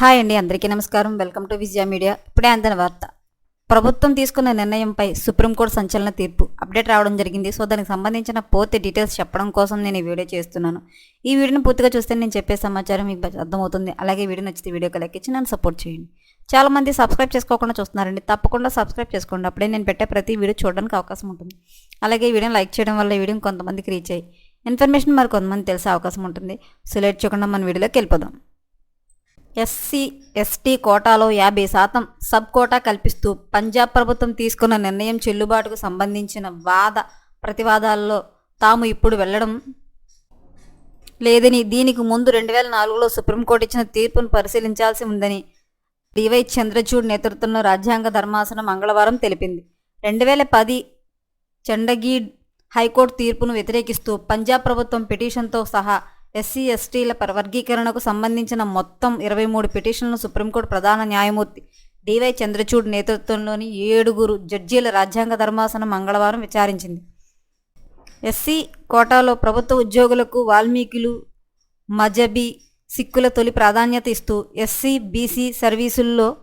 Hi అండి అందరికీ నమస్కారం. Welcome to Vijaya Media. ఇప్పుడే అందిన వార్త. ప్రభుత్వం తీసుకున్న నిర్ణయంపై సుప్రీంకోర్టు సంచలన తీర్పు అప్డేట్ రావడం జరిగింది. సో దానికి సంబంధించిన పూర్తి డీటెయిల్స్ చెప్పడం కోసం నేను ఈ వీడియో చేస్తున్నాను. ఈ వీడియోని పూర్తిగా చూస్తే నేను చెప్పే సమాచారం మీకు అర్థమవుతుంది. అలాగే వీడియో నచ్చితే వీడియో లైక్ ఇచ్చి నన్ను సపోర్ట్ చేయండి. చాలామంది సబ్స్క్రైబ్ చేసుకోకుండా చూస్తున్నారండి. తప్పకుండా సబ్స్క్రైబ్ చేసుకోండి. అప్పుడే నేను పెట్టే ప్రతి వీడియో చూడడానికి అవకాశం ఉంటుంది. అలాగే ఈ వీడియోని లైక్ చేయడం వల్ల ఈ వీడియో కొంతమందికి రీచ్ అయ్యి ఇన్ఫర్మేషన్ మరి కొంతమంది తెలిసే అవకాశం ఉంటుంది. సో లేట్ చేయకుండా మన వీడియోలోకి వెళ్ళిపోదాం. ఎస్సీ ఎస్టీ కోటాలో యాభై శాతం సబ్ కోటా కల్పిస్తూ పంజాబ్ ప్రభుత్వం తీసుకున్న నిర్ణయం చెల్లుబాటుకు సంబంధించిన వాద ప్రతివాదాల్లో తాము ఇప్పుడు వెళ్ళడం లేదని దీనికి ముందు రెండు వేల నాలుగులో సుప్రీంకోర్టు ఇచ్చిన తీర్పును పరిశీలించాల్సి ఉందని డివై చంద్రచూడ్ నేతృత్వంలో రాజ్యాంగ ధర్మాసనం మంగళవారం తెలిపింది. రెండు వేల పది చండగీడ్ హైకోర్టు తీర్పును వ్యతిరేకిస్తూ పంజాబ్ ప్రభుత్వం పిటిషన్తో సహా ఎస్సీ ఎస్టీల వర్గీకరణకు సంబంధించిన మొత్తం ఇరవై మూడు పిటిషన్లను సుప్రీంకోర్టు ప్రధాన న్యాయమూర్తి డివై చంద్రచూడ్ నేతృత్వంలోని ఏడుగురు జడ్జీల రాజ్యాంగ ధర్మాసనం మంగళవారం విచారించింది. ఎస్సీ కోటాలో ప్రభుత్వ ఉద్యోగులకు వాల్మీకులు మజబీ సిక్కుల తొలి ప్రాధాన్యత ఇస్తూ ఎస్సీ బీసీ సర్వీసుల్లో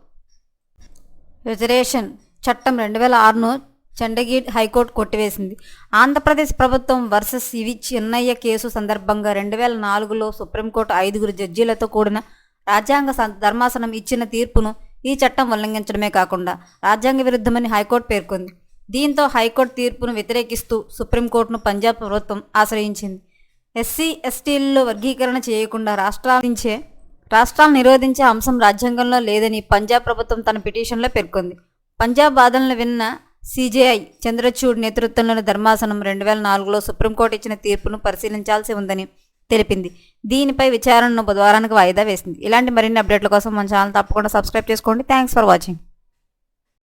రిజర్వేషన్ చట్టం రెండు వేల ఆరును చండగీడ్ హైకోర్టు కొట్టివేసింది. ఆంధ్రప్రదేశ్ ప్రభుత్వం వర్సెస్ ఇవి చిన్నయ్య కేసు సందర్భంగా రెండు వేల నాలుగులో సుప్రీంకోర్టు ఐదుగురు జడ్జీలతో కూడిన రాజ్యాంగ ధర్మాసనం ఇచ్చిన తీర్పును ఈ చట్టం ఉల్లంఘించడమే కాకుండా రాజ్యాంగ విరుద్ధమని హైకోర్టు పేర్కొంది. దీంతో హైకోర్టు తీర్పును వ్యతిరేకిస్తూ సుప్రీంకోర్టును పంజాబ్ ప్రభుత్వం ఆశ్రయించింది. ఎస్సీ ఎస్టీల్లో వర్గీకరణ చేయకుండా రాష్ట్రాలించే రాష్ట్రాలు నిరోధించే అంశం రాజ్యాంగంలో లేదని పంజాబ్ ప్రభుత్వం తన పిటిషన్లో పేర్కొంది. పంజాబ్ వాదనలు విన్న సిజేఐ చంద్రచూడ్ నేతృత్వంలోని ధర్మాసనం రెండు వేల నాలుగులో సుప్రీంకోర్టు ఇచ్చిన తీర్పును పరిశీలించాల్సి ఉందని తెలిపింది. దీనిపై విచారణను బుధవారానికి వాయిదా వేసింది. ఇలాంటి మరిన్ని అప్డేట్ల కోసం మన ఛానల్ తప్పకుండా సబ్స్క్రైబ్ చేసుకోండి. Thanks for watching.